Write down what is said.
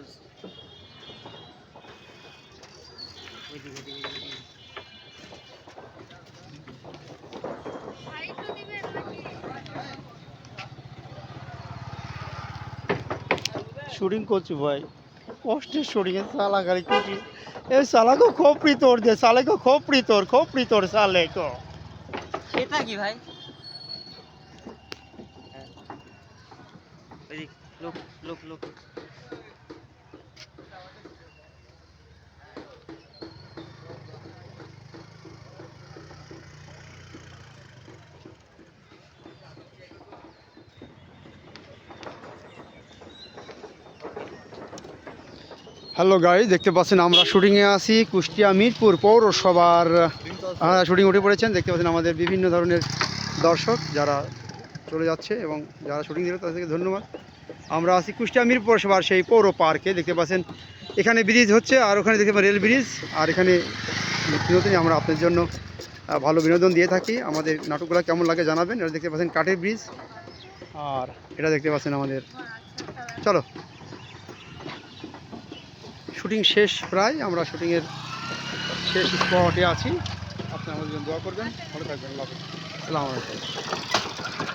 সবুজ শুটিং করছি ভাই। কষ্টের শুটিংয়ে চালা গাড়ি করছি। এ সালা চালাকো খোপড়ি তোর দে চালাকো খোপড়ি তোর খোপড়ি তোর চালেকো এটা কি ভাই? লোক লোক লোক। হ্যালো গাইজ দেখতে পাচ্ছেন আমরা শুটিংয়ে আসি কুষ্টিয়া মিরপুর পৌরসভার। শুটিং উঠে পড়েছেন, দেখতে পাচ্ছেন আমাদের বিভিন্ন ধরনের দর্শক যারা চলে যাচ্ছে এবং যারা শুটিং দিল তাদেরকে ধন্যবাদ। আমরা আছি কুষ্টিয়া মিরপুর পৌরসভার সেই পৌর পার্কে, দেখতে পাচ্ছেন এখানে ব্রিজ হচ্ছে আর ওখানে দেখতে পাচ্ছেন রেল ব্রিজ। আর এখানে বিনোদনই আমরা আপনার জন্য ভালো বিনোদন দিয়ে থাকি। আমাদের নাটকগুলো কেমন লাগে জানাবেন। এটা দেখতে পাচ্ছেন কাঠের ব্রিজ। আর এটা দেখতে পাচ্ছেন আমাদের চলো। শুটিং শেষ প্রায়, আমরা শুটিংয়ের শেষ স্পটে আছি। আপনি আমাদের জন্য দোয়া করবেন। ভালো থাকবেন, আল্লাহ। আসসালামু আলাইকুম।